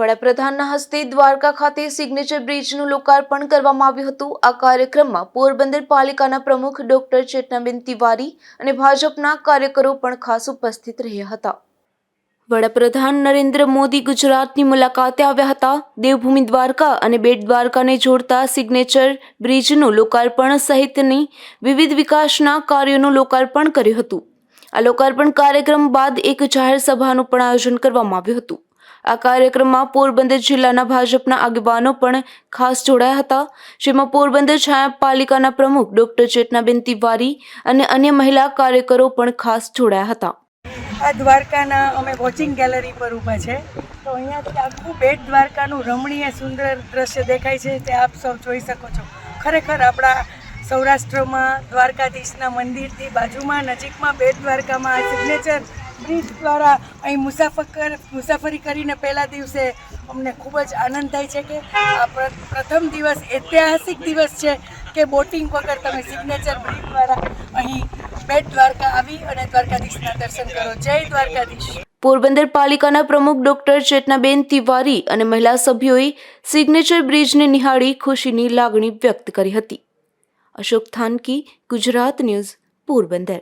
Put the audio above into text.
વડાપ્રધાનના હસ્તે દ્વારકા ખાતે સિગ્નેચર બ્રિજનું લોકાર્પણ કરવામાં આવ્યું હતું. આ કાર્યક્રમમાં પોરબંદર પાલિકાના પ્રમુખ ડોક્ટર ચેતનાબેન તિવારી અને ભાજપના કાર્યકરો પણ ખાસ ઉપસ્થિત રહ્યા હતા. વડાપ્રધાન નરેન્દ્ર મોદી ગુજરાતની મુલાકાતે આવ્યા હતા. દેવભૂમિ દ્વારકા અને બેટ દ્વારકાને જોડતા સિગ્નેચર બ્રિજનું લોકાર્પણ સહિતની વિવિધ વિકાસના કાર્યોનું લોકાર્પણ કર્યું હતું. આ લોકાર્પણ કાર્યક્રમ બાદ એક જાહેર સભાનું પણ આયોજન કરવામાં આવ્યું હતું. આ કાર્યક્રમમાં પોરબંદર જિલ્લાના ભાજપના આગેવાનો પણ ખાસ જોડાયા હતા. જેમાં પોરબંદર છાયા પાલિકાના પ્રમુખ ડોક્ટર ચેતનાબેન તિવારી અને અન્ય મહિલા કાર્યકરો પણ ખાસ જોડાયા હતા. આ દ્વારકાના અમે વોચિંગ ગેલેરી પર ઊભા છે. તો અહીંયાથી આખું બેટ દ્વારકાનું રમણીય સુંદર દ્રશ્ય દેખાય છે તે આપ સૌ જોઈ શકો છો. ખરેખર આપણા સૌરાષ્ટ્રમાં દ્વારકાધીશના મંદિરથી બાજુમાં નજીકમાં બેટ દ્વારકામાં આ સિગ્નેચર બ્રિજ દ્વારા અહીં મુસાફર મુસાફરી કરીને પહેલા દિવસે અમને ખૂબ જ આનંદ થાય છે કે આ પ્રથમ દિવસ ઐતિહાસિક દિવસ છે કે બોટિંગ વગર તમે સિગ્નેચર બ્રિજ દ્વારા અહીં બેટ દ્વારકા આવી અને દ્વારકાધીશના દર્શન કરો. જય દ્વારકાધીશ. પોરબંદર પાલિકાના પ્રમુખ ડોક્ટર ચેતનાબેન તિવારી અને મહિલા સભ્યોએ સિગ્નેચર બ્રિજને નિહાળી ખુશીની લાગણી વ્યક્ત કરી હતી. અશોક થાનકી, ગુજરાત ન્યૂઝ, પોરબંદર.